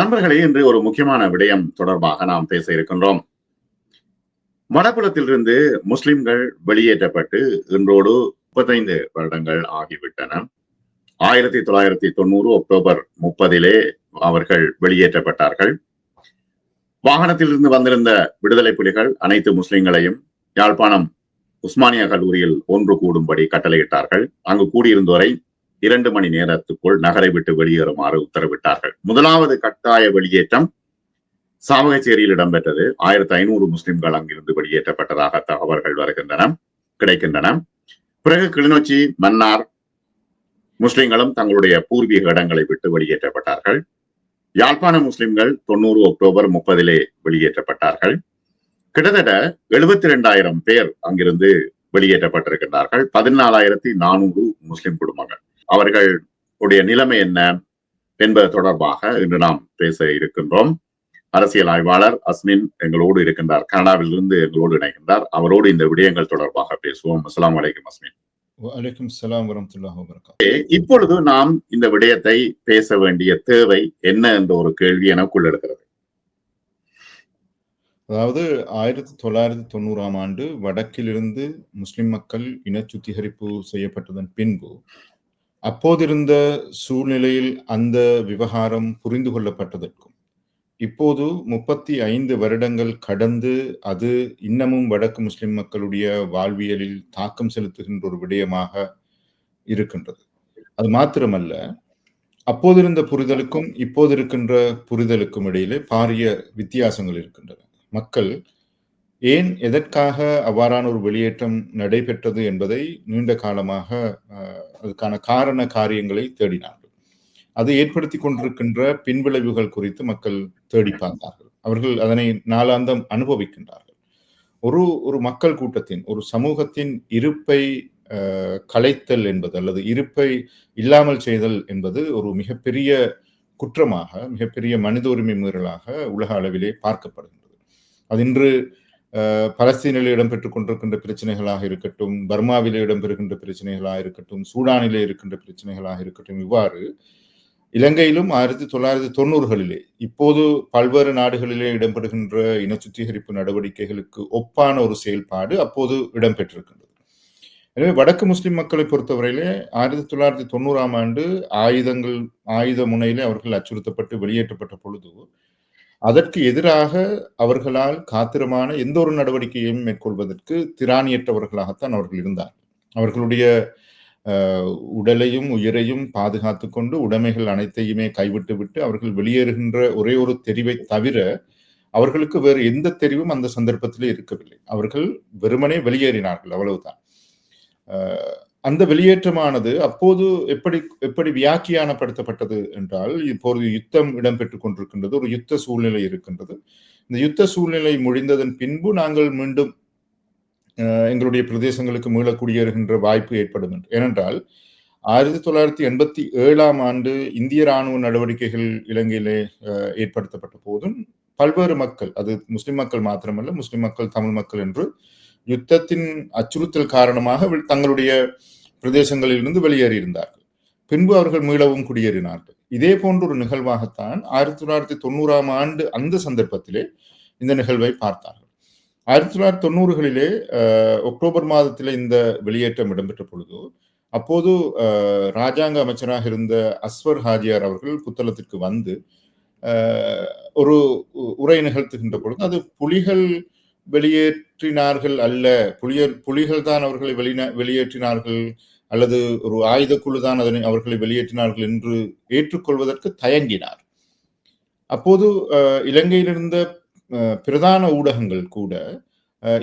நண்பர்களே இன்று ஒரு முக்கியமான விடயம் தொடர்பாக நாம் பேச இருக்கின்றோம். வடபுலத்திலிருந்து முஸ்லிம்கள் வெளியேற்றப்பட்டு இன்றோடு முப்பத்தைந்து வருடங்கள் ஆகிவிட்டன. ஆயிரத்தி தொள்ளாயிரத்தி தொண்ணூறு அக்டோபர் முப்பதிலே அவர்கள் வெளியேற்றப்பட்டார்கள். வாகனத்திலிருந்து வந்திருந்த விடுதலை புலிகள் அனைத்து முஸ்லிம்களையும் யாழ்ப்பாணம் உஸ்மானியா கல்லூரியில் ஒன்று கூடும்படி கட்டளையிட்டார்கள். அங்கு கூடியிருந்தோரை இரண்டு மணி நேரத்துக்குள் நகரை விட்டு வெளியேறுமாறு உத்தரவிட்டார்கள். முதலாவது கட்டாய வெளியேற்றம் சாவகச்சேரியில் இடம்பெற்றது. ஆயிரத்தி ஐநூறு முஸ்லிம்கள் அங்கிருந்து வெளியேற்றப்பட்டதாக தகவல்கள் வருகின்றன கிடைக்கின்றன. பிறகு கிளிநொச்சி மன்னார் முஸ்லிம்களும் தங்களுடைய பூர்வீக இடங்களை விட்டு வெளியேற்றப்பட்டார்கள். யாழ்ப்பாண முஸ்லிம்கள் தொண்ணூறு அக்டோபர் முப்பதிலே வெளியேற்றப்பட்டார்கள். கிட்டத்தட்ட எழுபத்தி இரண்டாயிரம் பேர் அங்கிருந்து வெளியேற்றப்பட்டிருக்கின்றார்கள். பதினாலாயிரத்தி நானூறு முஸ்லிம் குடும்பங்கள். அவர்களுடைய நிலைமை என்ன என்பது தொடர்பாக இன்று நாம் பேச இருக்கின்றோம். அரசியல் ஆய்வாளர் அஸ்மின் எங்களோடு இருக்கின்றார். கனடாவிலிருந்து எங்களோடு இணைகின்றார். அவரோடு இந்த விடயங்கள் தொடர்பாக பேசுவோம். அஸ்லாம் வலைக்கம் அஸ்மின் இப்பொழுது நாம் இந்த விடயத்தை பேச வேண்டிய தேவை என்ன என்ற ஒரு கேள்வி எனக்குள் இருக்கிறது அதாவது ஆயிரத்தி தொள்ளாயிரத்தி தொண்ணூறாம் ஆண்டு வடக்கிலிருந்து முஸ்லிம் மக்கள் இன சுத்திகரிப்பு செய்யப்பட்டதன் பின்பு அப்போதிருந்த சூழ்நிலையில் அந்த விவகாரம் புரிந்து கொள்ளப்பட்டதற்கும் இப்போது முப்பத்தி ஐந்து வருடங்கள் கடந்து அது இன்னமும் வடக்கு முஸ்லிம் மக்களுடைய வாழ்வியலில் தாக்கம் செலுத்துகின்ற ஒரு விடயமாக இருக்கின்றது. அது மாத்திரமல்ல அப்போதிருந்த புரிதலுக்கும் இப்போது இருக்கின்ற புரிதலுக்கும் இடையிலே பாரிய வித்தியாசங்கள் இருக்கின்றன. மக்கள் ஏன் எதற்காக அவ்வாறான ஒரு வெளியேற்றம் நடைபெற்றது என்பதை நீண்ட காலமாக அதுக்கான காரண காரியங்களை தேடினார்கள். அது ஏற்படுத்தி கொண்டிருக்கின்ற பின்விளைவுகள் குறித்து மக்கள் தேடி பார்த்தார்கள். அவர்கள் அதனை நாளாந்தம் அனுபவிக்கின்றார்கள். ஒரு ஒரு மக்கள் கூட்டத்தின் ஒரு சமூகத்தின் இருப்பை கலைத்தல் என்பது அல்லது இருப்பை இல்லாமல் செய்தல் என்பது ஒரு மிகப்பெரிய குற்றமாக மிகப்பெரிய மனித உரிமை மீறலாக உலக அளவிலே பார்க்கப்படுகின்றது. அது இன்று பலஸ்தீனில் இடம்பெற்றுக் கொண்டிருக்கின்ற பிரச்சனைகளாக இருக்கட்டும் பர்மாவிலே இடம்பெறுகின்ற பிரச்சனைகளாக இருக்கட்டும் சூடானிலே இருக்கின்ற பிரச்சனைகளாக இருக்கட்டும் இவ்வாறு இலங்கையிலும் ஆயிரத்தி தொள்ளாயிரத்தி தொண்ணூறுகளிலே இப்போது பல்வேறு நாடுகளிலே இடம்பெறுகின்ற இன சுத்திகரிப்பு நடவடிக்கைகளுக்கு ஒப்பான ஒரு செயல்பாடு அப்போது இடம்பெற்றிருக்கின்றது. எனவே வடக்கு முஸ்லிம் மக்களை பொறுத்தவரையிலே ஆயிரத்தி தொள்ளாயிரத்தி தொண்ணூறாம் ஆண்டு ஆயுதங்கள் ஆயுத முனையிலே அவர்கள் அச்சுறுத்தப்பட்டு வெளியேற்றப்பட்ட பொழுது அதற்கு எதிராக அவர்களால் காத்திரமான எந்த ஒரு நடவடிக்கையும் மேற்கொள்வதற்கு திராணியற்றவர்களாகத்தான் அவர்கள் இருந்தார் அவர்களுடைய உடலையும் உயிரையும் பாதுகாத்து கொண்டு உடைமைகள் அனைத்தையுமே கைவிட்டு விட்டு அவர்கள் வெளியேறுகின்ற ஒரே ஒரு தெரிவை தவிர அவர்களுக்கு வேறு எந்த தெரிவும் அந்த சந்தர்ப்பத்திலே இருக்கவில்லை. அவர்கள் வெறுமனே வெளியேறினார்கள் அவ்வளவுதான். அந்த வெளியேற்றமானது அப்போது எப்படி எப்படி வியாக்கியானப்படுத்தப்பட்டது என்றால் இப்போது யுத்தம் இடம்பெற்றுக் கொண்டிருக்கின்றது ஒரு யுத்த சூழ்நிலை இருக்கின்றது. இந்த யுத்த சூழ்நிலை முடிந்ததன் பின்பு நாங்கள் மீண்டும் எங்களுடைய பிரதேசங்களுக்கு மீள குடியேறுகின்ற வாய்ப்பு ஏற்படும் என்று. ஏனென்றால் ஆயிரத்தி தொள்ளாயிரத்தி எண்பத்தி ஏழாம் ஆண்டு இந்திய ராணுவ நடவடிக்கைகள் இலங்கையிலே ஏற்படுத்தப்பட்ட போதும் பல்வேறு மக்கள் அது முஸ்லிம் மக்கள் மாத்திரமல்ல முஸ்லிம் மக்கள் தமிழ் மக்கள் என்று யுத்தத்தின் அச்சுறுத்தல் காரணமாக தங்களுடைய பிரதேசங்களிலிருந்து வெளியேறியிருந்தார்கள். பின்பு அவர்கள் மீளவும் குடியேறினார்கள். இதே போன்ற ஒரு நிகழ்வாகத்தான் ஆயிரத்தி தொள்ளாயிரத்தி தொண்ணூறாம் ஆண்டு அந்த சந்தர்ப்பத்திலே இந்த நிகழ்வை பார்த்தார்கள். ஆயிரத்தி தொள்ளாயிரத்தி தொண்ணூறுகளிலே அக்டோபர் மாதத்திலே இந்த வெளியேற்றம் இடம்பெற்ற பொழுது அப்போது ராஜாங்க அமைச்சராக இருந்த அஸ்வர் ஹாஜியார் அவர்கள் புத்தளத்திற்கு வந்து ஒரு உரை நிகழ்த்துகின்ற பொழுது அது புலிகள் வெளியேற்றினார்கள் அல்ல. புலியர் புலிகள் தான் அவர்களை வெளின வெளியேற்றினார்கள் அல்லது ஒரு ஆயுதக்குழு தான் அதனை அவர்களை வெளியேற்றினார்கள் என்று ஏற்றுக்கொள்வதற்கு தயங்கினார். அப்போது இலங்கையில் இருந்த பிரதான ஊடகங்கள் கூட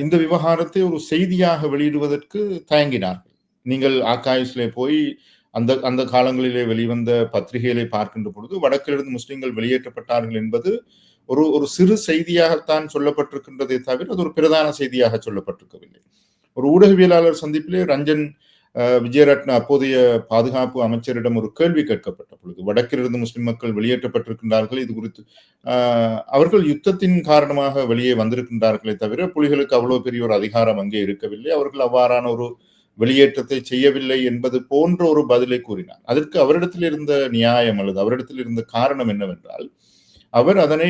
இந்த விவகாரத்தை ஒரு செய்தியாக வெளியிடுவதற்கு தயங்கினார்கள். நீங்கள் ஆக்காயுஸ்லே போய் அந்த அந்த காலங்களிலே வெளிவந்த பத்திரிகைகளை பார்க்கின்ற பொழுது வடக்கிலிருந்து முஸ்லிம்கள் வெளியேற்றப்பட்டார்கள் என்பது ஒரு ஒரு சிறு செய்தியாகத்தான் சொல்லப்பட்டிருக்கின்றதே தவிர அது ஒரு பிரதான செய்தியாக சொல்லப்பட்டிருக்கவில்லை. ஒரு ஊடகவியலாளர் சந்திப்பிலே ரஞ்சன் விஜயரட்ன அப்போதைய பாதுகாப்பு அமைச்சரிடம் ஒரு கேள்வி கேட்கப்பட்ட பொழுது வடக்கிலிருந்து முஸ்லிம் மக்கள் வெளியேற்றப்பட்டிருக்கின்றார்கள் இது குறித்து அவர்கள் யுத்தத்தின் காரணமாக வெளியே வந்திருக்கின்றார்களே தவிர புலிகளுக்கு அவ்வளவு பெரிய ஒரு அதிகாரம் அங்கே இருக்கவில்லை. அவர்கள் அவ்வாறான ஒரு வெளியேற்றத்தை செய்யவில்லை என்பது போன்ற ஒரு பதிலை கூறினார். அதற்கு அவரிடத்தில் இருந்த நியாயம் அல்லது அவரிடத்தில் இருந்த காரணம் என்னவென்றால் அவர் அதனை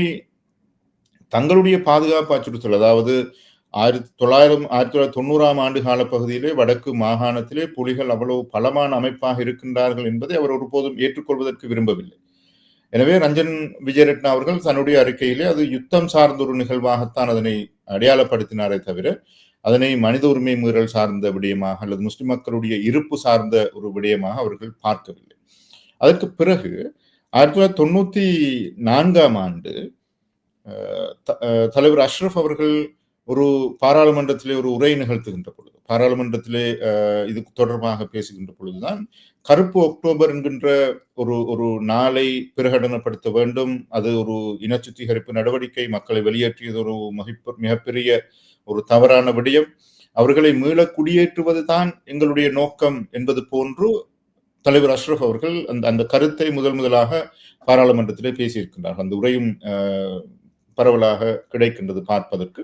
தங்களுடைய பாதுகாப்பு அச்சுறுத்தல் அதாவது ஆயிரத்தி தொள்ளாயிரம் ஆயிரத்தி தொள்ளாயிரத்தி தொண்ணூறாம் ஆண்டு கால பகுதியிலே வடக்கு மாகாணத்திலே புலிகள் அவ்வளவு பலமான அமைப்பாக இருக்கின்றார்கள் என்பதை அவர் ஒருபோதும் ஏற்றுக்கொள்வதற்கு விரும்பவில்லை. எனவே ரஞ்சன் விஜயரட்னா அவர்கள் தன்னுடைய அறிக்கையிலே அது யுத்தம் சார்ந்த ஒரு நிகழ்வாகத்தான் அதனை அடையாளப்படுத்தினாரே தவிர அதனை மனித உரிமை மீறல் சார்ந்த விடயமாக அல்லது முஸ்லிம் மக்களுடைய இருப்பு சார்ந்த ஒரு விடயமாக அவர்கள் பார்க்கவில்லை. அதற்கு பிறகு ஆயிரத்தி தொள்ளாயிரத்தி தொண்ணூற்றி நான்காம் ஆண்டு தலைவர் அஷ்ரஃப் அவர்கள் ஒரு பாராளுமன்றத்திலே ஒரு உரை நிகழ்த்துகின்ற பொழுது பாராளுமன்றத்திலே இது தொடர்பாக பேசுகின்ற பொழுதுதான் கருப்பு அக்டோபர் என்கின்ற ஒரு ஒரு நாளை பிரகடனப்படுத்த வேண்டும். அது ஒரு இன சுத்திகரிப்பு நடவடிக்கை மக்களை வெளியேற்றியது ஒரு மிகப்பெரிய ஒரு தவறான விடயம். அவர்களை மீள குடியேற்றுவது தான் எங்களுடைய நோக்கம் என்பது போன்று தலைவர் அஷ்ரப் அவர்கள் அந்த அந்த கருத்தை முதல் முதலாக பாராளுமன்றத்திலே பேசியிருக்கின்றார்கள். அந்த உரையும் பரவலாக கிடைக்கின்றது பார்ப்பதற்கு.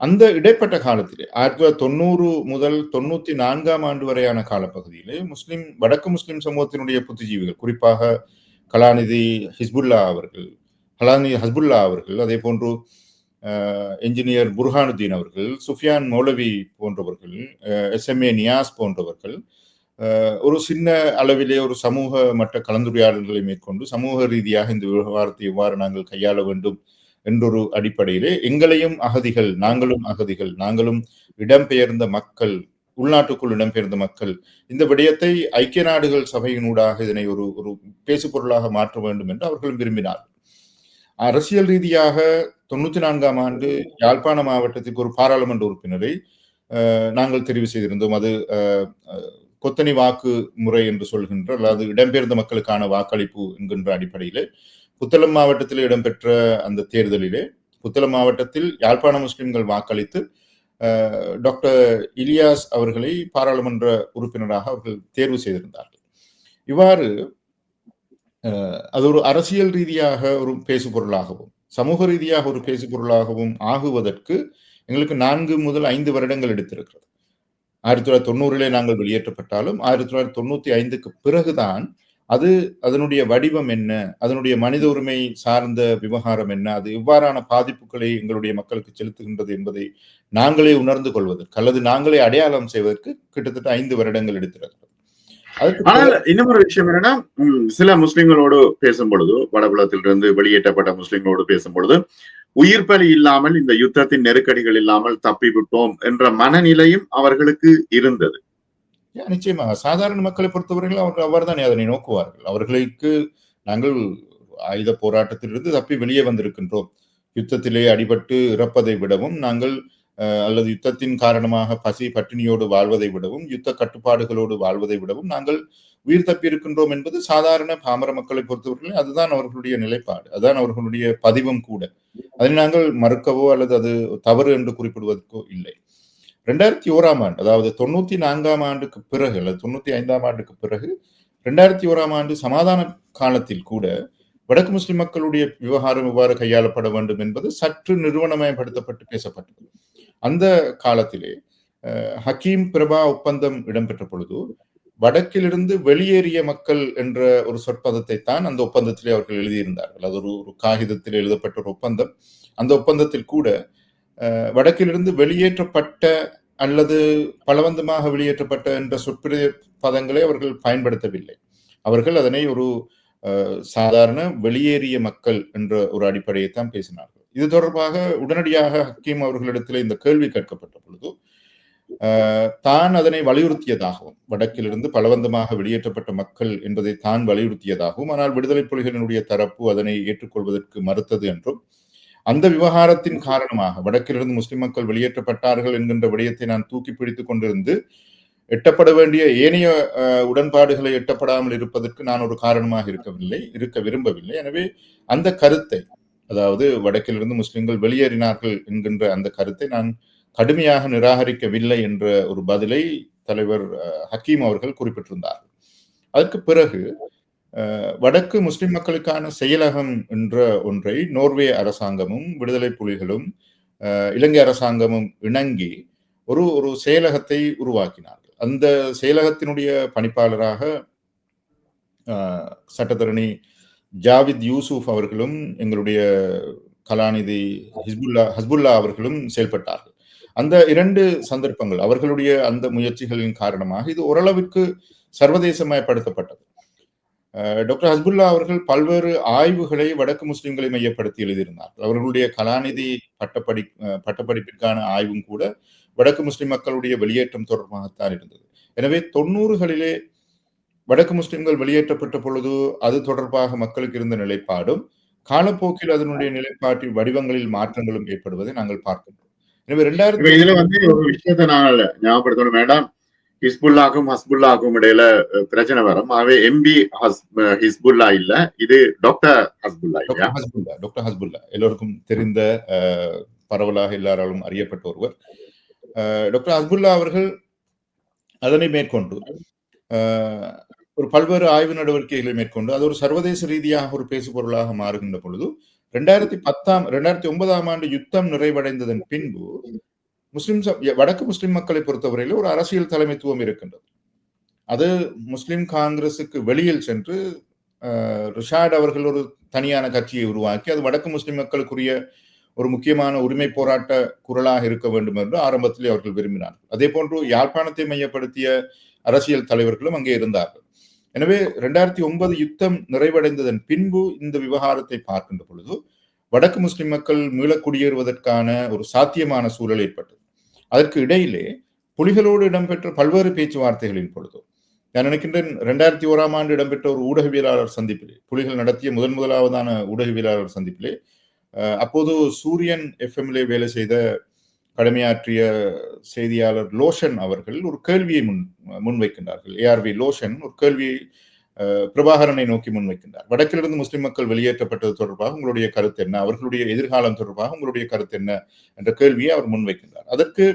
அந்த இடைப்பட்ட காலத்திலே ஆயிரத்தி தொள்ளாயிரத்தி தொண்ணூறு முதல் தொண்ணூத்தி நான்காம் ஆண்டு வரையான காலப்பகுதியிலே முஸ்லிம் வடக்கு முஸ்லிம் சமூகத்தினுடைய புத்திஜீவிகள் குறிப்பாக கலாநிதி ஹிஸ்புல்லா அவர்கள் கலாநிதி ஹஸ்புல்லா அவர்கள் அதே போன்று என்ஜினியர் புர்ஹானுதீன் அவர்கள் சுஃபியான் மௌலவி போன்றவர்கள் எஸ் எம் ஏ நியாஸ் போன்றவர்கள் ஒரு சின்ன அளவிலே ஒரு சமூக மட்ட கலந்துரையாடல்களை மேற்கொண்டு சமூக ரீதியாக இந்த விவகாரத்தை எவ்வாறு நாங்கள் கையாள வேண்டும் என்றொரு அடிப்படையிலே எங்களையும் அகதிகள் நாங்களும் அகதிகள் நாங்களும் இடம்பெயர்ந்த மக்கள் உள்நாட்டுக்குள் இடம்பெயர்ந்த மக்கள் இந்த விடயத்தை ஐக்கிய நாடுகள் சபையினூடாக இதனை ஒரு ஒரு பேசுபொருளாக மாற்ற வேண்டும் என்று அவர்களும் விரும்பினார் அரசியல் ரீதியாக தொண்ணூத்தி நான்காம் ஆண்டு யாழ்ப்பாண மாவட்டத்திற்கு ஒரு பாராளுமன்ற உறுப்பினரை நாங்கள் தெரிவு செய்திருந்தோம். அது கொத்தனி வாக்கு முறை என்று சொல்கின்ற அல்லது இடம்பெயர்ந்த மக்களுக்கான வாக்களிப்பு என்கின்ற அடிப்படையிலே புத்தளம் மாவட்டத்தில் இடம்பெற்ற அந்த தேர்தலிலே புத்தளம் மாவட்டத்தில் யாழ்ப்பாண முஸ்லிம்கள் வாக்களித்து டாக்டர் இலியாஸ் அவர்களை பாராளுமன்ற உறுப்பினராக அவர்கள் தேர்வு செய்திருந்தார்கள். இவ்வாறு அது ஒரு அரசியல் ரீதியாக ஒரு பேசு பொருளாகவும் சமூக ரீதியாக ஒரு பேசு பொருளாகவும் ஆகுவதற்கு எங்களுக்கு நான்கு முதல் ஐந்து வருடங்கள் எடுத்திருக்கிறது. ஆயிரத்தி தொள்ளாயிரத்தி தொண்ணூறிலே நாங்கள் வெளியேற்றப்பட்டாலும் ஆயிரத்தி தொள்ளாயிரத்தி தொண்ணூத்தி ஐந்துக்கு பிறகுதான் அது அதனுடைய வடிவம் என்ன அதனுடைய மனித உரிமை சார்ந்த விவகாரம் என்ன அது எவ்வாறான பாதிப்புகளை எங்களுடைய மக்களுக்கு செலுத்துகின்றது என்பதை நாங்களே உணர்ந்து கொள்வதற்கு அல்லது நாங்களே அடையாளம் செய்வதற்கு கிட்டத்தட்ட ஐந்து வருடங்கள் எடுத்திருக்கிறது. ஆனால் இன்னும் ஒரு விஷயம் என்னன்னா சில முஸ்லிம்களோடு பேசும் பொழுது வடபுலத்திலிருந்து வெளியேற்றப்பட்ட முஸ்லிம்களோடு பேசும் பொழுது உயிர் பலி இல்லாமல் இந்த யுத்தத்தின் நெருக்கடிகள் இல்லாமல் தப்பி விட்டோம் என்ற மனநிலையும் அவர்களுக்கு இருந்தது. நிச்சயமாக சாதாரண மக்களை பொறுத்தவரையில் அவர்கள் அவர்தான் அதனை நோக்குவார்கள். அவர்களுக்கு நாங்கள் ஆயுத போராட்டத்திலிருந்து தப்பி வெளியே வந்திருக்கின்றோம். யுத்தத்திலே அடிபட்டு இறப்பதை விடவும் நாங்கள் அல்லது யுத்தத்தின் காரணமாக பசி பட்டினியோடு வாழ்வதை விடவும் யுத்த கட்டுப்பாடுகளோடு வாழ்வதை விடவும் நாங்கள் உயிர் தப்பியிருக்கின்றோம் என்பது சாதாரண பாமர மக்களை பொறுத்தவரையில் அதுதான் அவர்களுடைய நிலைப்பாடு. அதுதான் அவர்களுடைய பதிவும் கூட. அதை நாங்கள் மறுக்கவோ அல்லது அது தவறு என்று குறிப்பிடுவதற்கோ இல்லை. ரெண்டாயிரத்தி ஓராம் ஆண்டு அதாவது தொண்ணூத்தி நான்காம் ஆண்டுக்கு பிறகு அல்லது தொண்ணூத்தி ஐந்தாம் ஆண்டுக்கு பிறகு ரெண்டாயிரத்தி ஓராம் ஆண்டு சமாதான காலத்தில் கூட வடக்கு முஸ்லிம் மக்களுடைய விவகாரம் இவ்வாறு கையாளப்பட வேண்டும் என்பது சற்று நிறுவனமயப்படுத்தப்பட்டு பேசப்பட்டது. அந்த காலத்திலே ஹக்கீம் பிரபா ஒப்பந்தம் இடம்பெற்ற பொழுது வடக்கிலிருந்து வெளியேறிய மக்கள் என்ற ஒரு சொற்பதத்தை தான் அந்த ஒப்பந்தத்திலே அவர்கள் எழுதியிருந்தார்கள். அது ஒரு ஒரு காகிதத்தில் எழுதப்பட்ட ஒரு ஒப்பந்தம். அந்த ஒப்பந்தத்தில் கூட வடக்கிலிருந்து வெளியேற்றப்பட்ட அல்லது பலவந்தமாக வெளியேற்றப்பட்ட என்ற சொற்பிரிய பதங்களை அவர்கள் பயன்படுத்தவில்லை. அவர்கள் அதனை ஒரு சாதாரண வெளியேறிய மக்கள் என்ற ஒரு அடிப்படையை தான் பேசினார்கள். இது தொடர்பாக உடனடியாக ஹக்கீம் அவர்களிடத்தில் இந்த கேள்வி கேட்கப்பட்ட பொழுது தான் அதனை வலியுறுத்தியதாகவும் வடக்கிலிருந்து பலவந்தமாக வெளியேற்றப்பட்ட மக்கள் என்பதை தான் வலியுறுத்தியதாகவும் ஆனால் விடுதலை புலிகளினுடைய தரப்பு அதனை ஏற்றுக்கொள்வதற்கு மறுத்தது என்றும் அந்த விவகாரத்தின் காரணமாக வடக்கிலிருந்து முஸ்லிம் மக்கள் வெளியேற்றப்பட்டார்கள் என்கின்ற விடயத்தை நான் தூக்கி பிடித்துக் கொண்டிருந்து எட்டப்பட வேண்டிய ஏனைய உடன்பாடுகளை எட்டப்படாமல் இருப்பதற்கு நான் ஒரு காரணமாக இருக்கவில்லை இருக்க விரும்பவில்லை. எனவே அந்த கருத்தை அதாவது வடக்கிலிருந்து முஸ்லிம்கள் வெளியேறினார்கள் என்கின்ற அந்த கருத்தை நான் கடுமையாக நிராகரிக்கவில்லை என்ற ஒரு பதிலை தலைவர் ஹக்கீம் அவர்கள் குறிப்பிட்டிருந்தார். அதற்கு பிறகு வடக்கு முஸ்லிம் மக்களுக்கான செயலகம் என்ற ஒன்றை நோர்வே அரசாங்கமும் விடுதலை புலிகளும் இலங்கை அரசாங்கமும் இணங்கி ஒரு ஒரு செயலகத்தை உருவாக்கினார்கள். அந்த செயலகத்தினுடைய பணிப்பாளராக சட்டத்தரணி ஜாவித் யூசுப் அவர்களும் எங்களுடைய கலாநிதி ஹிஸ்புல்லா ஹஸ்புல்லா அவர்களும் செயல்பட்டார்கள். அந்த இரண்டு சந்தர்ப்பங்கள் அவர்களுடைய அந்த முயற்சிகளின் காரணமாக இது ஓரளவிற்கு சர்வதேசமயப்படுத்தப்பட்டது. டாக்டர் ஹஸ்புல்லா அவர்கள் பல்வேறு ஆய்வுகளை வடக்கு முஸ்லிம்களை மையப்படுத்தி எழுதியிருந்தார்கள். அவர்களுடைய கலாநிதி பட்டப்படி பட்டப்படிப்பிற்கான ஆய்வும் கூட வடக்கு முஸ்லிம் மக்களுடைய வெளியேற்றம் தொடர்பாகத்தான் இருந்தது. எனவே தொண்ணூறுகளிலே வடக்கு முஸ்லிம்கள் வெளியேற்றப்பட்ட பொழுது அது தொடர்பாக மக்களுக்கு இருந்த நிலைப்பாடும் காலப்போக்கில் அதனுடைய நிலைப்பாட்டில் வடிவங்களில் மாற்றங்களும் ஏற்படுவதை நாங்கள் பார்க்கின்றோம். எனவே இப்ப இரண்டாயிரத்தி இதுல வந்து ஒரு விஷயத்தை நாங்கள் ஞாபகப்படுத்தணும். வேண்டாம் ஹிஸ்புல்லாக்கும் ஹஸ்புல்லாக்கும் இடையில பிரச்சனை வரும். ஆகவே எம்பி ஹிஸ்புல்லா இல்ல இது doctor Hezbollah Hezbollah doctor Hezbollah. எல்லோருக்கும் தெரிந்த பரவலாக எல்லாராலும் அறியப்பட்ட ஒருவர். டாக்டர் ஹஸ்புல்லா அவர்கள் அதனை மேற்கொண்டு ஒரு பல்வேறு ஆய்வு நடவடிக்கைகளை மேற்கொண்டு அது ஒரு சர்வதேச ரீதியாக ஒரு பேசுபொருளாக மாறுகின்ற பொழுது ரெண்டாயிரத்தி பத்தாம் ரெண்டாயிரத்தி ஒன்பதாம் ஆண்டு யுத்தம் நிறைவடைந்ததன் பின்பு முஸ்லிம் வடக்கு முஸ்லிம் மக்களை பொறுத்தவரையில் ஒரு அரசியல் தலைமைத்துவம் இருக்கின்றது. அது முஸ்லிம் காங்கிரசுக்கு வெளியில் சென்று ரிஷாட் அவர்கள் ஒரு தனியான கட்சியை உருவாக்கி அது வடக்கு முஸ்லிம் மக்களுக்குரிய ஒரு முக்கியமான உரிமை போராட்ட குரலாக இருக்க வேண்டும் என்று ஆரம்பத்தில் அவர்கள் விரும்பினார்கள். அதே போன்று யாழ்ப்பாணத்தை மையப்படுத்திய அரசியல் தலைவர்களும் அங்கே இருந்தார்கள். எனவே ரெண்டாயிரத்தி ஒன்பது யுத்தம் நிறைவடைந்ததன் பின்பு இந்த விவகாரத்தை பார்க்கின்ற பொழுது வடக்கு முஸ்லிம் மக்கள் மீள குடியேறுவதற்கான ஒரு சாத்தியமான சூழல் ஏற்பட்டது. அதற்கு இடையிலே புலிகளோடு இடம்பெற்ற பல்வேறு பேச்சுவார்த்தைகளின் பொழுது நான் நினைக்கின்றேன் ரெண்டாயிரத்தி ஓராம் ஆண்டு இடம்பெற்ற ஒரு ஊடகவியலாளர் சந்திப்பிலே புலிகள் நடத்திய முதன் முதலாவதான ஊடகவியலாளர் சந்திப்பிலே அப்போது சூரியன் எஃப்எம்லே வேலை செய்த கடமையாற்றிய செய்தியாளர் லோஷன் அவர்கள் ஒரு கேள்வியை முன் முன்வைக்கின்றார்கள். ஏஆர்வி லோஷன் ஒரு கேள்வியை பிரபாகரனை நோக்கி முன்வைக்கின்றார். வடக்கிலிருந்து முஸ்லிம் மக்கள் வெளியேற்றப்பட்டது தொடர்பாக உங்களுடைய கருத்து என்ன? அவர்களுடைய எதிர்காலம் தொடர்பாக உங்களுடைய கருத்து என்ன? என்ற கேள்வியை அவர் முன்வைக்கின்றார். அதற்கு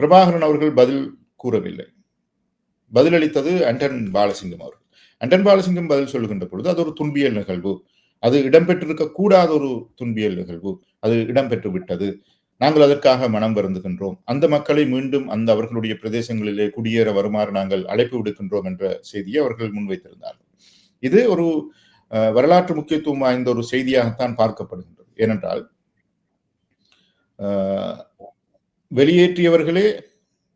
பிரபாகரன் அவர்கள் பதில் கூறவில்லை. பதிலளித்தது அண்டன் பாலசிங்கம் அவர்கள். அண்டன் பாலசிங்கம் பதில் சொல்லுகின்ற பொழுது அது ஒரு துன்பியல் நிகழ்வு. அது இடம்பெற்றிருக்க கூடாத ஒரு துன்பியல் நிகழ்வு. அது இடம்பெற்று விட்டது நாங்கள் அதற்காக மனம் வருந்துகின்றோம். அந்த மக்களை மீண்டும் அந்த அவர்களுடைய பிரதேசங்களிலே குடியேற வருமாறு நாங்கள் அழைப்பு விடுக்கின்றோம் என்ற செய்தியை அவர்கள் முன்வைத்திருந்தார்கள் இது ஒரு அஹ், வரலாற்று முக்கியத்துவம் வாய்ந்த ஒரு செய்தியாகத்தான் பார்க்கப்படுகின்றது. ஏனென்றால் வெளியேற்றியவர்களே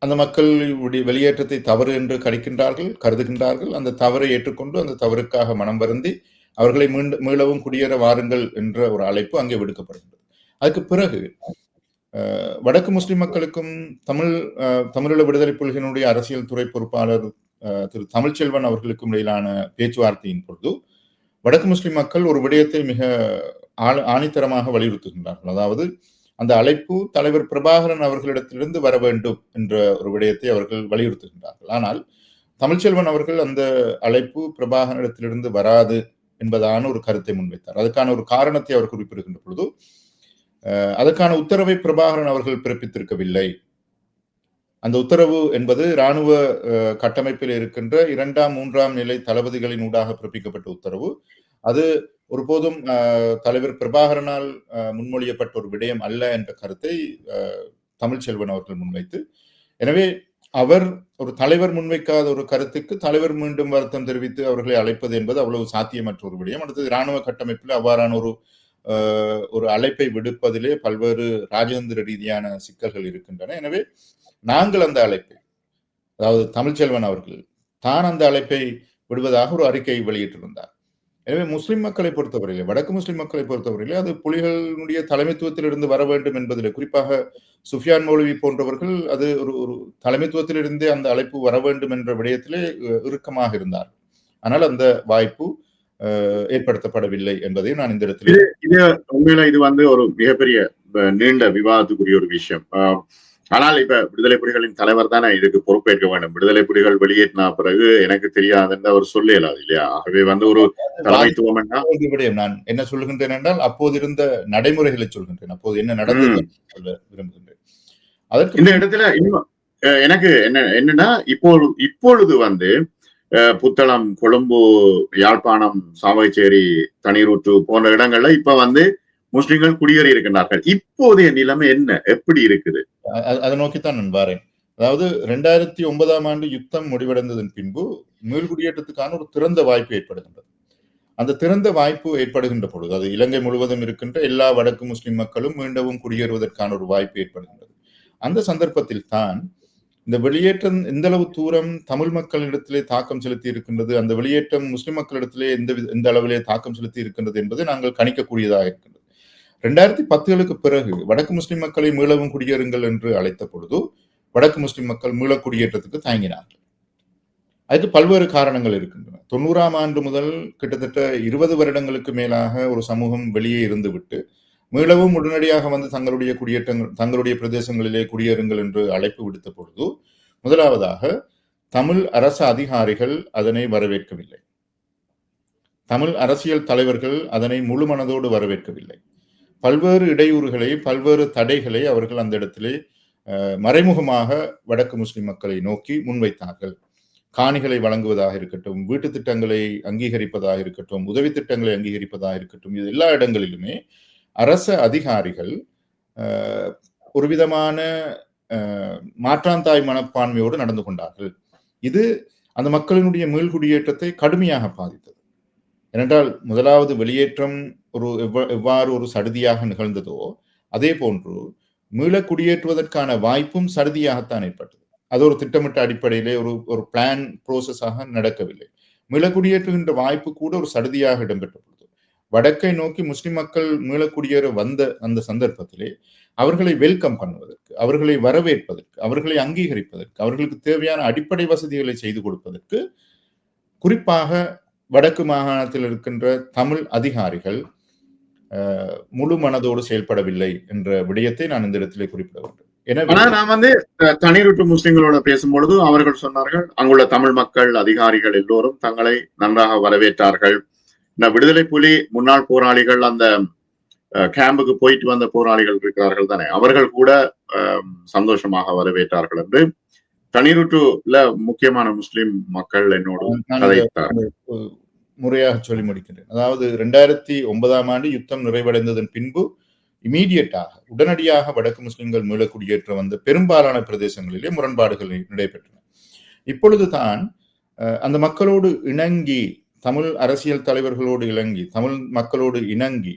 அந்த மக்களுடைய வெளியேற்றத்தை தவறு என்று கணிக்கின்றார்கள் கருதுகின்றார்கள். அந்த தவறை ஏற்றுக்கொண்டு அந்த தவறுக்காக மனம் வருந்தி அவர்களை மீண்டும் மீளவும் குடியேற வாருங்கள் என்ற ஒரு அழைப்பு அங்கே விடுக்கப்படுகின்றது. அதுக்கு பிறகு வடக்கு முஸ்லிம் மக்களுக்கும் தமிழ் தமிழீழ விடுதலை புலிகளினுடைய அரசியல் துறை பொறுப்பாளர் திரு தமிழ்ச்செல்வன் அவர்களுக்கும் இடையிலான பேச்சுவார்த்தையின் பொழுது வடக்கு முஸ்லிம் மக்கள் ஒரு விடயத்தை மிக ஆழ- ஆணித்தரமாக வலியுறுத்துகின்றார்கள். அதாவது அந்த அழைப்பு தலைவர் பிரபாகரன் அவர்களிடத்திலிருந்து வர வேண்டும் என்ற ஒரு விடயத்தை அவர்கள் வலியுறுத்துகின்றார்கள். ஆனால் தமிழ்ச்செல்வன் அவர்கள் அந்த அழைப்பு பிரபாகரனிடத்திலிருந்து வராது என்பதான ஒரு கருத்தை முன்வைத்தார். அதுக்கான ஒரு காரணத்தை அவர் குறிப்பிடுகின்ற பொழுது அதற்கான உத்தரவை பிரபாகரன் அவர்கள் பிறப்பித்திருக்கவில்லை. அந்த உத்தரவு என்பது இராணுவ கட்டமைப்பில் இருக்கின்ற இரண்டாம் மூன்றாம் நிலை தளபதிகளின் ஊடாக பிறப்பிக்கப்பட்ட உத்தரவு. அது ஒருபோதும் தலைவர் பிரபாகரனால் அஹ், முன்மொழியப்பட்ட ஒரு விடயம் அல்ல என்ற கருத்தை அஹ், தமிழ்ச்செல்வன் அவர்கள் முன்வைத்து. எனவே அவர் ஒரு தலைவர் முன்வைக்காத ஒரு கருத்துக்கு தலைவர் மீண்டும் வருத்தம் தெரிவித்து அவர்களை அழைப்பது என்பது அவ்வளவு சாத்தியமற்ற ஒரு விடயம். அடுத்தது இராணுவ கட்டமைப்பில் அவ்வாறான ஒரு ஒரு அழைப்பை விடுப்பதிலே பல்வேறு ராஜேந்திர ரீதியான சிக்கல்கள் இருக்கின்றன. எனவே நாங்கள் அந்த அழைப்பை அதாவது தமிழ்ச்செல்வன் அவர்கள் தான் அந்த அழைப்பை விடுவதாக ஒரு அறிக்கை வெளியிட்டிருந்தார். எனவே முஸ்லிம் மக்களை பொறுத்தவரையிலே வடக்கு முஸ்லிம் மக்களை பொறுத்தவரையிலே அது புலிகளுடைய தலைமைத்துவத்திலிருந்து வர வேண்டும் என்பதிலே குறிப்பாக சுஃபியான் மௌலவி போன்றவர்கள் அது ஒரு ஒரு தலைமைத்துவத்திலிருந்தே அந்த அழைப்பு வர வேண்டும் என்ற விடயத்திலே இறுக்கமாக இருந்தார் ஆனால் அந்த வாய்ப்பு ஏற்படுத்தப்படவில்லை என்பதையும் நான் இந்த இடத்தில் இது உண்மையில இது வந்து ஒரு மிகப்பெரிய நீண்ட விவாதத்துக்குரிய ஒரு விஷயம். ஆனால் இப்ப விடுதலை புலிகளின் தலைவர் தானே இதுக்கு பொறுப்பேற்க வேண்டும். விடுதலை புலிகள் வெளியேற்றின பிறகு எனக்கு தெரியாதுன்னு அவர் சொல்ல இயலாது இல்லையா? ஆகவே வந்து ஒரு தலைமைத்துவம் நான் என்ன சொல்கின்றேன் என்றால் அப்போது இருந்த நடைமுறைகளை சொல்கின்றேன். அப்போது என்ன நடந்தது விரும்புகின்றேன். அதற்கு இந்த இடத்துல இன்னும் எனக்கு என்ன என்னன்னா இப்பொழுது இப்பொழுது வந்து புத்தளம் கொழும்பு யாழ்ப்பாணம் சாவைச்சேரி தண்ணீரூற்று போன்ற இடங்கள்ல இப்ப வந்து முஸ்லிம்கள் குடியேறி இருக்கின்றார்கள். இப்போதைய நிலைமை என்ன? எப்படி இருக்குது? அதை நோக்கித்தான் நான் வாரேன். அதாவது ரெண்டாயிரத்தி ஒன்பதாம் ஆண்டு யுத்தம் முடிவடைந்ததன் பின்பு மீள்குடியேற்றத்துக்கான ஒரு திறந்த வாய்ப்பு ஏற்படுகின்றது. அந்த திறந்த வாய்ப்பு ஏற்படுகின்ற பொழுது அது இலங்கை முழுவதும் இருக்கின்ற எல்லா வடக்கு முஸ்லிம் மக்களும் மீண்டவும் குடியேறுவதற்கான ஒரு வாய்ப்பு ஏற்படுகின்றது. அந்த சந்தர்ப்பத்தில் தான் இந்த வெளியேற்றம் எந்த அளவு தூரம் தமிழ் மக்களிடத்திலே தாக்கம் செலுத்தி இருக்கின்றது அந்த வெளியேற்றம் முஸ்லிம் மக்களிடத்திலே எந்த எந்த அளவிலே தாக்கம் செலுத்தி இருக்கின்றது என்பதை நாங்கள் கணிக்கக்கூடியதாக இருக்கின்றது. ரெண்டாயிரத்தி பத்துகளுக்கு பிறகு வடக்கு முஸ்லிம் மக்களை மீளவும் குடியேறுங்கள் என்று அழைத்த பொழுது வடக்கு முஸ்லிம் மக்கள் மீள குடியேற்றத்துக்கு தயங்கினார்கள். அதுக்கு பல்வேறு காரணங்கள் இருக்கின்றன. தொண்ணூறாம் ஆண்டு முதல் கிட்டத்தட்ட இருபது வருடங்களுக்கு மேலாக ஒரு சமூகம் வெளியே இருந்துவிட்டு மீளவும் உடனடியாக வந்து தங்களுடைய குடியேற்றங்கள் தங்களுடைய பிரதேசங்களிலே குடியேறுங்கள் என்று அழைப்பு விடுத்த பொழுது முதலாவதாக தமிழ் அரசு அதிகாரிகள் அதனை வரவேற்கவில்லை. தமிழ் அரசியல் தலைவர்கள் அதனை முழு மனதோடு வரவேற்கவில்லை. பல்வேறு இடையூறுகளை பல்வேறு தடைகளை அவர்கள் அந்த இடத்திலே அஹ், மறைமுகமாக வடக்கு முஸ்லிம் மக்களை நோக்கி முன்வைத்தார்கள். காணிகளை வழங்குவதாக இருக்கட்டும் வீட்டு திட்டங்களை அங்கீகரிப்பதாக இருக்கட்டும் உதவி திட்டங்களை அங்கீகரிப்பதாக இருக்கட்டும் இது எல்லா இடங்களிலுமே அரச அதிகாரிகள் ஒரு விதமான மாற்றாந்தாய் மனப்பான்மையோடு நடந்து கொண்டார்கள். இது அந்த மக்களினுடைய மீள்குடியேற்றத்தை கடுமையாக பாதித்தது. ஏனென்றால் முதலாவது வெளியேற்றம் ஒரு எவ்வாறு ஒரு சடுதியாக நிகழ்ந்ததோ அதே போன்று மீள குடியேற்றுவதற்கான வாய்ப்பும் சடுதியாகத்தான் ஏற்பட்டது. அது ஒரு திட்டமிட்ட அடிப்படையிலே ஒரு ஒரு பிளான் ப்ரோசஸாக நடக்கவில்லை. மீள குடியேற்றுகின்ற வாய்ப்பு கூட ஒரு சடுதியாக இடம்பெற்றது வடக்கை நோக்கி முஸ்லிம் மக்கள் மீளக்குடியேற வந்த அந்த சந்தர்ப்பத்திலே அவர்களை வெல்கம் பண்ணுவதற்கு அவர்களை வரவேற்பதற்கு அவர்களை அங்கீகரிப்பதற்கு அவர்களுக்கு தேவையான அடிப்படை வசதிகளை செய்து கொடுப்பதற்கு குறிப்பாக வடக்கு மாகாணத்தில் இருக்கின்ற தமிழ் அதிகாரிகள் முழு மனதோடு செயல்படவில்லை என்ற விடயத்தை நான் இந்த இடத்திலே குறிப்பிட வேண்டும். எனவே நான் வந்து அஹ், தனிருட்டு முஸ்லிம்களோட பேசும்பொழுது அவர்கள் சொன்னார்கள் அங்குள்ள தமிழ் மக்கள் அதிகாரிகள் எல்லோரும் தங்களை நன்றாக வரவேற்றார்கள். விடுதலை புலி முன்னாள் போராளிகள் அந்த கேம்புக்கு போயிட்டு வந்த போராளிகள் இருக்கிறார்கள் தானே. அவர்கள் கூட சந்தோஷமாக வரவேற்றார்கள் என்று தனிருட்டுல முக்கியமான முஸ்லிம் மக்கள் என்னோடு முறையாக சொல்லி முடிக்கின்றேன். அதாவது ரெண்டாயிரத்தி ஒன்பதாம் ஆண்டு யுத்தம் நிறைவடைந்ததன் பின்பு இமீடியட்டாக உடனடியாக வடக்கு முஸ்லிம்கள் மீள குடியேற்ற வந்த பெரும்பாலான பிரதேசங்களிலே முரண்பாடுகள் நடைபெற்றன. இப்பொழுதுதான் அந்த மக்களோடு இணங்கி தமிழ் அரசியல் தலைவர்களோடு இணங்கி தமிழ் மக்களோடு இணங்கி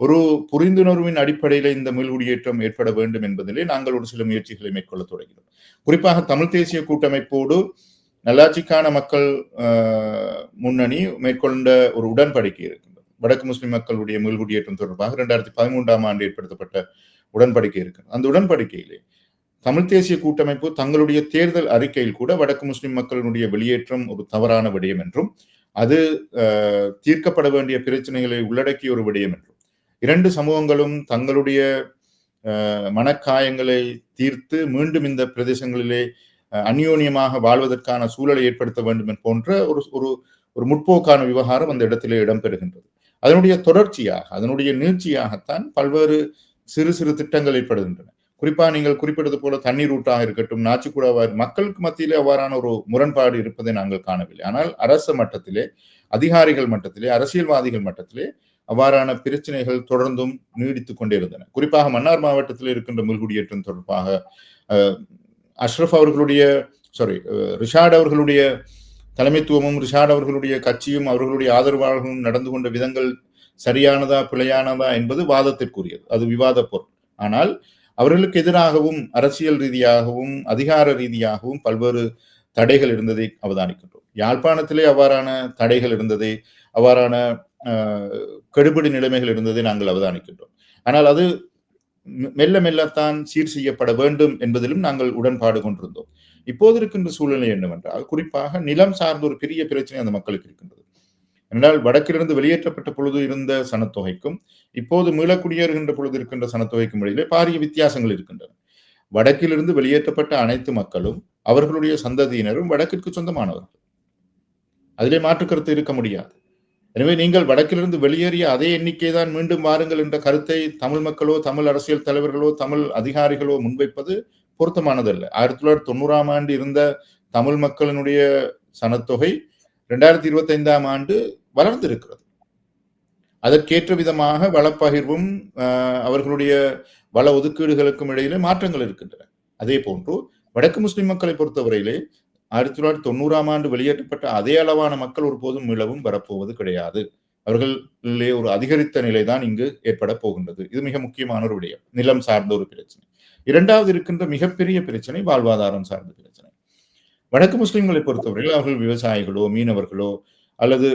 ஒரு புரிந்துணர்வின் அடிப்படையில் இந்த மீள்குடியேற்றம் ஏற்பட வேண்டும் என்பதிலே நாங்கள் ஒரு சில முயற்சிகளை மேற்கொள்ள தொடங்கினோம். குறிப்பாக தமிழ் தேசிய கூட்டமைப்போடு நல்லாட்சிக்கான மக்கள் முன்னணி மேற்கொண்ட ஒரு உடன்படிக்கை இருக்கின்றது. வடக்கு முஸ்லிம் மக்களுடைய மீள்குடியேற்றம் தொடர்பாக இரண்டாயிரத்தி பதிமூன்றாம் ஆண்டு ஏற்படுத்தப்பட்ட உடன்படிக்கை இருக்கு அந்த உடன்படிக்கையிலே தமிழ் தேசிய கூட்டமைப்பு தங்களுடைய தேர்தல் அறிக்கையில் கூட வடக்கு முஸ்லிம் மக்களுடைய வெளியேற்றம் ஒரு தவறான விடயம் என்றும் அது தீர்க்கப்பட வேண்டிய பிரச்சனைகளை உள்ளடக்கிய ஒரு விடயம் என்றும் இரண்டு சமூகங்களும் தங்களுடைய மனக்காயங்களை தீர்த்து மீண்டும் இந்த பிரதேசங்களிலே அந்யோன்யமாக வாழ்வதற்கான சூழலை ஏற்படுத்த வேண்டும் போன்ற ஒரு ஒரு ஒரு முற்போக்கான விவகாரம் அந்த இடத்திலே இடம்பெறுகின்றது. அதனுடைய தொடர்ச்சியாக அதனுடைய நீட்சியாகத்தான் பல்வேறு சிறு சிறு திட்டங்கள் ஏற்படுகின்றன. குறிப்பாக நீங்கள் குறிப்பிட்டது போல தண்ணீர் ஊட்டாக இருக்கட்டும் நாச்சிக்குடாவா மக்களுக்கு மத்தியிலே அவ்வாறான ஒரு முரண்பாடு இருப்பதை நாங்கள் காணவில்லை. ஆனால் அரசு மட்டத்திலே அதிகாரிகள் மட்டத்திலே அரசியல்வாதிகள் மட்டத்திலே அவ்வாறான பிரச்சனைகள் தொடர்ந்தும் நீடித்து கொண்டே இருந்தன. குறிப்பாக மன்னார் மாவட்டத்தில் இருக்கின்ற மீள்குடியேற்றம் தொடர்பாக அஹ், அஷ்ரஃப் அவர்களுடைய சாரி ரிஷாட் அவர்களுடைய தலைமைத்துவமும் ரிஷாட் அவர்களுடைய கட்சியும் அவர்களுடைய ஆதரவாளர்களும் நடந்து கொண்ட விதங்கள் சரியானதா பிழையானதா என்பது வாதத்திற்குரியது. அது விவாத பொருள். ஆனால் அவர்களுக்கு எதிராகவும் அரசியல் ரீதியாகவும் அதிகார ரீதியாகவும் பல்வேறு தடைகள் இருந்ததை அவதானிக்கின்றோம். யாழ்ப்பாணத்திலே அவ்வாறான தடைகள் இருந்ததை அவ்வாறான அஹ், கெடுபிடி நிலைமைகள் இருந்ததை நாங்கள் அவதானிக்கின்றோம். ஆனால் அது மெ- மெல்ல மெல்லத்தான் சீர் செய்யப்பட வேண்டும் என்பதிலும் நாங்கள் உடன்பாடு கொண்டிருந்தோம். இப்போது இருக்கின்ற சூழ்நிலை என்னவென்றால் குறிப்பாக நிலம் சார்ந்த ஒரு பெரிய பிரச்சனை அந்த மக்களுக்கு இருக்கின்றது. என்றால் வடக்கிலிருந்து வெளியேற்றப்பட்ட பொழுது இருந்த சனத்தொகைக்கும் இப்போது மீளக்குடியேறுகின்ற பொழுது இருக்கின்ற சனத்தொகைக்கும் இடையிலே பாரிய வித்தியாசங்கள் இருக்கின்றன. வடக்கிலிருந்து வெளியேற்றப்பட்ட அனைத்து மக்களும் அவர்களுடைய சந்ததியினரும் வடக்கிற்கு சொந்தமானவர்கள். அதிலே மாற்று கருத்து இருக்க முடியாது. எனவே நீங்கள் வடக்கிலிருந்து வெளியேறிய அதே எண்ணிக்கை தான் மீண்டும் வாருங்கள் என்ற கருத்தை தமிழ் மக்களோ தமிழ் அரசியல் தலைவர்களோ தமிழ் அதிகாரிகளோ முன்வைப்பது பொருத்தமானதல்ல. ஆயிரத்தி தொள்ளாயிரத்தி தொண்ணூறாம் ஆண்டு இருந்த தமிழ் மக்களினுடைய சனத்தொகை ரெண்டாயிரத்தி இருபத்தைந்தாம் ஆண்டு வளர்ந்திருக்கிறது. அதற்கேற்ற விதமாக வளப்பகிர்வும் அவர்களுடைய வள ஒதுக்கீடுகளுக்கும் இடையிலே மாற்றங்கள் இருக்கின்றன. அதே போன்று வடக்கு முஸ்லிம் மக்களை பொறுத்தவரையிலே ஆயிரத்தி தொள்ளாயிரத்தி தொண்ணூறாம் ஆண்டு வெளியேற்றப்பட்ட அதே அளவான மக்கள் ஒருபோதும் மீளவும் வரப்போவது கிடையாது. அவர்களிலே ஒரு அதிகரித்த நிலைதான் இங்கு ஏற்பட போகின்றது. இது மிக முக்கியமான ஒரு விடயம். நிலம் சார்ந்த ஒரு பிரச்சனை. இரண்டாவது இருக்கின்ற மிகப்பெரிய பிரச்சனை வாழ்வாதாரம் சார்ந்த பிரச்சனை. வடக்கு முஸ்லிம்களை பொறுத்தவரையில் அவர்கள் விவசாயிகளோ மீனவர்களோ அல்லது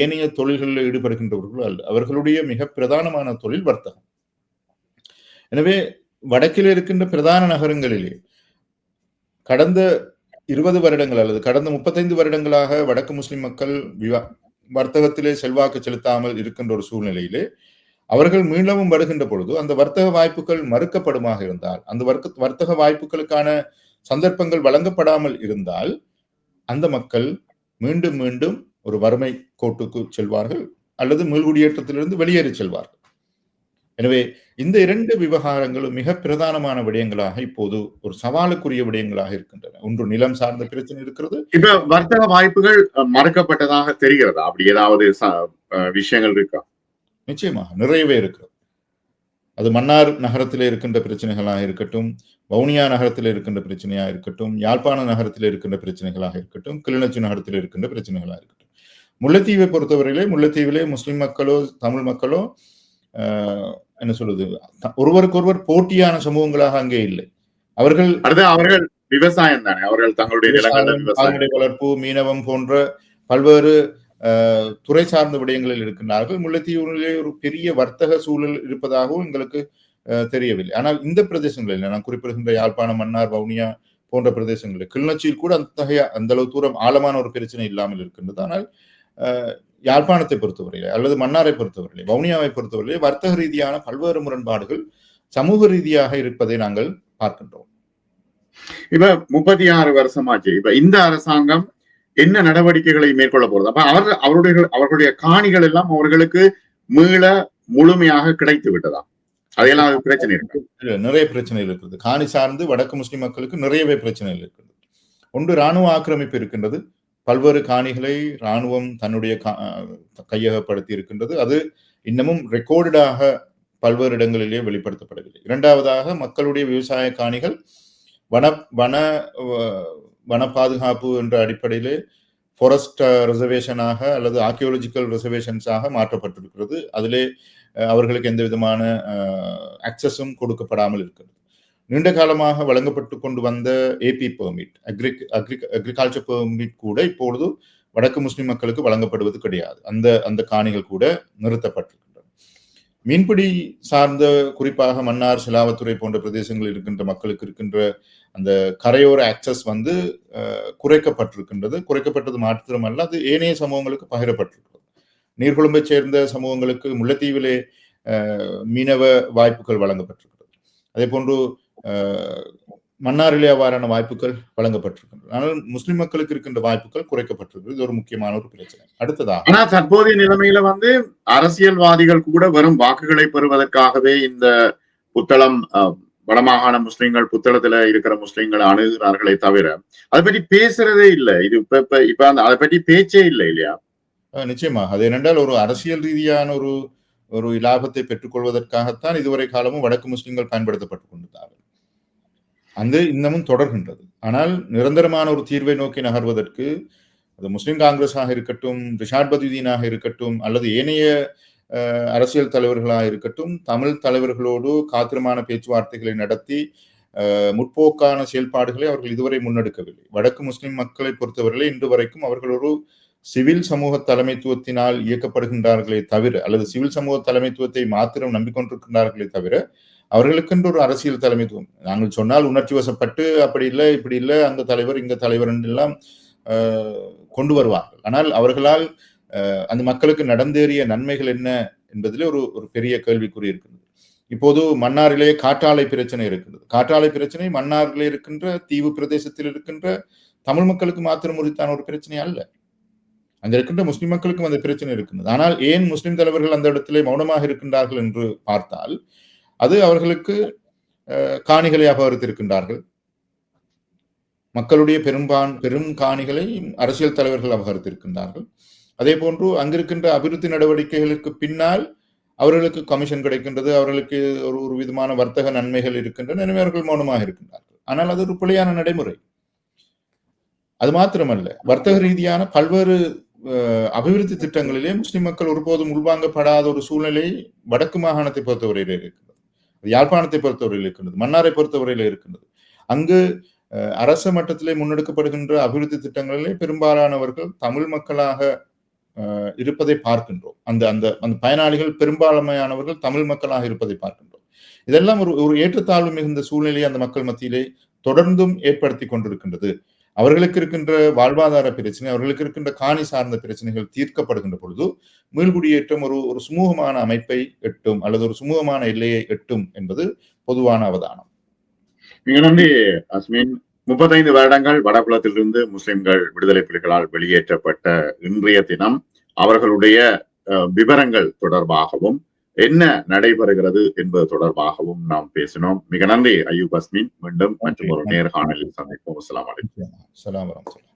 ஏனைய தொழில்களில் ஈடுபடுகின்றவர்களோ அல்ல அவர்களுடைய மிக பிரதானமான தொழில் வர்த்தகம். எனவே வடக்கில் இருக்கின்ற பிரதான நகரங்களிலே கடந்த இருபது வருடங்கள் அல்லது கடந்த முப்பத்தைந்து வருடங்களாக வடக்கு முஸ்லிம் மக்கள் விவா வர்த்தகத்திலே செல்வாக்கு செலுத்தாமல் இருக்கின்ற ஒரு சூழ்நிலையிலே அவர்கள் மீளவும் வருகின்ற பொழுது அந்த வர்த்தக வாய்ப்புகள் மறுக்கப்படுமாக இருந்தால் அந்த வர்க்க வர்த்தக வாய்ப்புகளுக்கான சந்தர்ப்பங்கள் வழங்கப்படாமல் இருந்தால் அந்த மக்கள் மீண்டும் மீண்டும் ஒரு வறுமை கோட்டுக்கு செல்வார்கள் அல்லது மீள்குடியேற்றத்திலிருந்து வெளியேறி செல்வார்கள். எனவே இந்த இரண்டு விவகாரங்களும் மிக பிரதானமான விடயங்களாக இப்போது ஒரு சவாலுக்குரிய விடயங்களாக இருக்கின்றன. ஒன்று நிலம் சார்ந்த பிரச்சனை இருக்கிறது. இப்ப வர்த்தக வாய்ப்புகள் மறுக்கப்பட்டதாக தெரிகிறதா? அப்படி ஏதாவது விஷயங்கள் இருக்கா? நிச்சயமாக நிறையவே இருக்கிறது. அது மன்னார் நகரத்திலே இருக்கின்ற பிரச்சனைகளாக இருக்கட்டும் வவுனியா நகரத்தில் இருக்கின்ற பிரச்சனையாக இருக்கட்டும் யாழ்ப்பாண நகரத்தில் இருக்கின்ற பிரச்சனைகளாக இருக்கட்டும் கிளிநொச்சி நகரத்தில் இருக்கின்ற பிரச்சனைகளாக இருக்கட்டும். முல்லைத்தீவை பொறுத்தவரையிலே முல்லைத்தீவிலே முஸ்லிம் மக்களோ தமிழ் மக்களோ என்ன சொல்றது ஒருவருக்கொருவர் போட்டியான சமூகங்களாக அங்கே இல்லை. அவர்கள் அவர்கள் விவசாயம் தானே அவர்கள் தங்களுடைய வளர்ப்பு மீனவம் போன்ற பல்வேறு துறை சார்ந்த விடயங்களில் இருக்கின்றார்கள். முல்லைத்தீவிலே ஒரு பெரிய வர்த்தக சூழல் இருப்பதாகவும் எங்களுக்கு அஹ், தெரியவில்லை. ஆனால் இந்த பிரதேசங்களில் நான் குறிப்பிடுகின்ற யாழ்ப்பாணம் மன்னார் வவுனியா போன்ற பிரதேசங்களில் கிளிநொச்சியில் கூட அத்தகைய அந்த அளவு தூரம் ஆழமான ஒரு பிரச்சனை இல்லாமல் இருக்கின்றது. ஆனால் யாழ்ப்பாணத்தை பொறுத்தவரையிலே அல்லது மன்னாரை பொறுத்தவரையிலே வவுனியாவை பொறுத்தவரையிலே வர்த்தக ரீதியான பல்வேறு முரண்பாடுகள் சமூக ரீதியாக இருப்பதை நாங்கள் பார்க்கின்றோம். இப்ப முப்பத்தி ஆறு வருஷமாச்சு. இப்ப இந்த அரசாங்கம் என்ன நடவடிக்கைகளை மேற்கொள்ள போறது அப்ப அவர் அவருடைய அவர்களுடைய காணிகள் எல்லாம் அவர்களுக்கு மீள முழுமையாக கிடைத்து விட்டதா? அதையெல்லாம் அது பிரச்சனை இருக்கு? நிறைய பிரச்சனைகள் இருக்கிறது காணி சார்ந்து வடக்கு முஸ்லிம் மக்களுக்கு நிறையவே பிரச்சனைகள் இருக்கிறது ஒன்று ராணுவ ஆக்கிரமிப்பு இருக்கின்றது. பல்வேறு காணிகளை இராணுவம் தன்னுடைய கா- கையகப்படுத்தி இருக்கின்றது அது இன்னமும் ரெக்கார்டடாக பல்வேறு இடங்களிலே வெளிப்படுத்தப்படவில்லை. இரண்டாவதாக மக்களுடைய விவசாய காணிகள் வன வன வன பாதுகாப்பு என்ற அடிப்படையிலே ஃபாரஸ்ட் ரிசர்வேஷனாக அல்லது ஆர்கியோலஜிக்கல் ரிசர்வேஷன்ஸாக மாற்றப்பட்டிருக்கிறது. அதிலே அவர்களுக்கு எந்த விதமான அக்சஸும் கொடுக்கப்படாமல் இருக்கிறது. நீண்ட காலமாக வழங்கப்பட்டு கொண்டு வந்த AP permit agri agriculture permit கூட இப்பொழுது வடக்கு முஸ்லிம் மக்களுக்கு வழங்கப்படுவது கிடையாது. அந்த அந்த காணிகள் கூட நிறுத்தப்பட்டிருக்கின்றன. மீன்பிடி சார்ந்த குறிப்பாக மன்னார் சிலாவத்துறை போன்ற பிரதேசங்களில் இருக்கின்ற மக்களுக்கு இருக்கின்ற அந்த கரையோர ஆக்சஸ் வந்து குறைக்கப்பட்டிருக்கின்றது. குறைக்கப்பட்டது மாத்திரமல்ல அது ஏனைய சமூகங்களுக்கு பகிரப்பட்டிருக்கிறது. நீர்கொழும்பை சேர்ந்த சமூகங்களுக்கு முல்லைத்தீவிலே மீனவ வாய்ப்புகள் வழங்கப்பட்டிருக்கிறது. அதே போன்று மன்னாரிலே அவ்வாறான வாய்ப்புகள் வழங்கப்பட்டிருக்கின்றன. ஆனால் முஸ்லிம் மக்களுக்கு இருக்கின்ற வாய்ப்புகள் குறைக்கப்பட்டிருக்கிறது. இது ஒரு முக்கியமான ஒரு பிரச்சனை. அடுத்ததாக ஆனா தற்போதைய நிலைமையில வந்து அரசியல்வாதிகள் கூட வெறும் வாக்குகளை பெறுவதற்காகவே இந்த புத்தளம் வடமாகாண முஸ்லிம்கள் புத்தளத்துல இருக்கிற முஸ்லிம்களை அணுகிறார்களே தவிர அதை பற்றி பேசுறதே இல்லை. இது இப்ப இப்ப இப்ப அந்த அதை பற்றி பேச்சே இல்லை இல்லையா? நிச்சயமாக. அது என்னென்றால் ஒரு அரசியல் ரீதியான ஒரு ஒரு லாபத்தை பெற்றுக்கொள்வதற்காகத்தான் இதுவரை காலமும் வடக்கு முஸ்லிம்கள் பயன்படுத்தப்பட்டுக் கொண்டிருந்தார்கள் அந்த இன்னமும் தொடர்கின்றது. ஆனால் நிரந்தரமான ஒரு தீர்வை நோக்கி நகர்வதற்கு அது முஸ்லிம் காங்கிரஸாக இருக்கட்டும் ரிஷாட் பதுதீனாக இருக்கட்டும் அல்லது ஏனைய அரசியல் தலைவர்களாக இருக்கட்டும் தமிழ் தலைவர்களோடு காத்திரமான பேச்சுவார்த்தைகளை நடத்தி முற்போக்கான செயல்பாடுகளை அவர்கள் இதுவரை முன்னெடுக்கவில்லை. வடக்கு முஸ்லிம் மக்களை பொறுத்தவரையிலே இன்று வரைக்கும் அவர்கள் ஒரு சிவில் சமூக தலைமைத்துவத்தினால் இயக்கப்படுகின்றார்களே தவிர அல்லது சிவில் சமூக தலைமைத்துவத்தை மாத்திரம் நம்பிக்கொண்டிருக்கின்றார்களே தவிர அவர்களுக்கென்று ஒரு அரசியல் தலைமைத்துவம் நாங்கள் சொன்னால் உணர்ச்சி வசப்பட்டு அப்படி இல்லை இப்படி இல்லை அந்த தலைவர் இந்த தலைவர் என்றெல்லாம் கொண்டு வருவார்கள். ஆனால் அவர்களால் அந்த மக்களுக்கு நடந்தேறிய நன்மைகள் என்ன என்பதிலே ஒரு ஒரு பெரிய கேள்விக்குறி இருக்கிறது இப்போது மன்னாரிலே காற்றாலை பிரச்சனை இருக்கிறது காற்றாலை பிரச்சனை மன்னாரிலே இருக்கின்ற தீவு பிரதேசத்தில் இருக்கின்ற தமிழ் மக்களுக்கு மாத்திரம் உரித்தான ஒரு பிரச்சனை அல்ல. அங்க இருக்கின்ற முஸ்லிம் மக்களுக்கும் அந்த பிரச்சனை இருக்கின்றது. ஆனால் ஏன் முஸ்லிம் தலைவர்கள் அந்த இடத்திலே மௌனமாக இருக்கின்றார்கள் என்று பார்த்தால் அது அவர்களுக்கு காணிகளையாக காணிகளை அபகரித்திருக்கின்றார்கள் மக்களுடைய பெரும்பான் பெரும் காணிகளை அரசியல் தலைவர்கள் அபகரித்திருக்கின்றார்கள் அதே போன்று அங்கிருக்கின்ற அபிவிருத்தி நடவடிக்கைகளுக்கு பின்னால் அவர்களுக்கு கமிஷன் கிடைக்கின்றது அவர்களுக்கு ஒரு ஒரு விதமான வர்த்தக நன்மைகள் இருக்கின்றன எனவே அவர்கள் மௌனமாக இருக்கின்றார்கள். ஆனால் அது ஒரு பிழையான நடைமுறை. அது மாத்திரமல்ல வர்த்தக ரீதியான பல்வேறு அபிவிருத்தி திட்டங்களிலே முஸ்லிம் மக்கள் ஒருபோதும் உள்வாங்கப்படாத ஒரு சூழ்நிலை வடக்கு மாகாணத்தை பொறுத்தவரையிலே இருக்கிறது. யாழ்ப்பாணத்தை பொறுத்தவரையில் இருக்கின்றது மன்னாரை பொறுத்தவரையில் இருக்கின்றது. அங்கு அஹ், அரச மட்டத்திலே முன்னெடுக்கப்படுகின்ற அபிவிருத்தி திட்டங்களிலே பெரும்பாலானவர்கள் தமிழ் மக்களாக அஹ், இருப்பதை பார்க்கின்றோம். அந்த அந்த அந்த பயனாளிகள் பெரும்பான்மையானவர்கள் தமிழ் மக்களாக இருப்பதை பார்க்கின்றோம். இதெல்லாம் ஒரு ஒரு ஏற்றத்தாழ்வு மிகுந்த சூழ்நிலையை அந்த மக்கள் மத்தியிலே தொடர்ந்தும் ஏற்படுத்தி கொண்டிருக்கின்றது. அவர்களுக்கு இருக்கின்ற வாழ்வாதார பிரச்சனை அவர்களுக்கு இருக்கின்ற காணி சார்ந்த பிரச்சனைகள் தீர்க்கப்படுகின்ற பொழுது மீள்குடியேற்றம் ஒரு ஒரு சுமூகமான அமைப்பை எட்டும் அல்லது ஒரு சுமூகமான எல்லையை எட்டும் என்பது பொதுவான அவதானம். மிக நன்றி அஸ்மின். முப்பத்தைந்து வருடங்கள் வடபுலத்திலிருந்து முஸ்லிம்கள் விடுதலை புலிகளால் வெளியேற்றப்பட்ட இன்றைய தினம் அவர்களுடைய அஹ், விவரங்கள் தொடர்பாகவும் என்ன நடைபெறுகிறது என்பது தொடர்பாகவும் நாம் பேசினோம். மிக நன்றி ஐயூப் அஸ்மின். மீண்டும் மற்றும் ஒரு நேர்காணலில் சந்திப்போம். சலாம் வரமத்துல்லாஹி